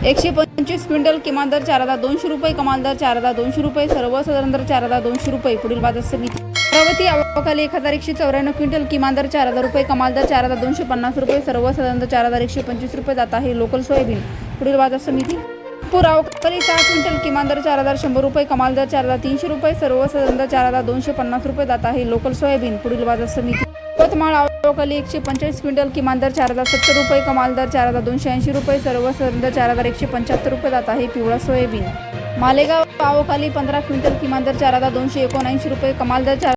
एकशे पंचवीस क्विंटल किमान दर चार हजार दोनशे रुपये कमाल दर चार हजार दोनशे रुपये सर्वसाधारण दर चार हजार दोनशे रुपये पुढील बाजार समिती. अमरावती अवकाली एक हजार एकशे चौऱ्याण्णव क्विंटल किमान दर चार हजार रुपये कमाल दर चार हजार दोनशे पन्नास रुपये सर्वसाधारण दर चार हजार एकशे पंचवीस रुपये जात आहे लोकल सोयाबीन. पुढील बाजार समिती. नागपूर अवकाली सहा क्विंटल किमान दर चार हजार शंभर रुपये कमाल दर चार हजार तीनशे रुपये सर्वसाधारण दर चार हजार दोनशे पन्नास रुपये जात आहे लोकल सोयाबीन. पुढील बाजार समिती. यवतमाळ अवकाली एकशे पंचेचाळीस क्विंटल किमान दर चार हजार सत्तर रुपये कमाल दर चार हजार दोनशे ऐंशी रुपये सर्व दर चार हजार एकशे पंच्याहत्तर रुपये जात आहे पिवळा सोयाबीन. मालेगाव पावोखाली पंधरा क्विंटल किमान दर चार हजार दोनशे एकोणऐंशी रुपये कमाल दर चार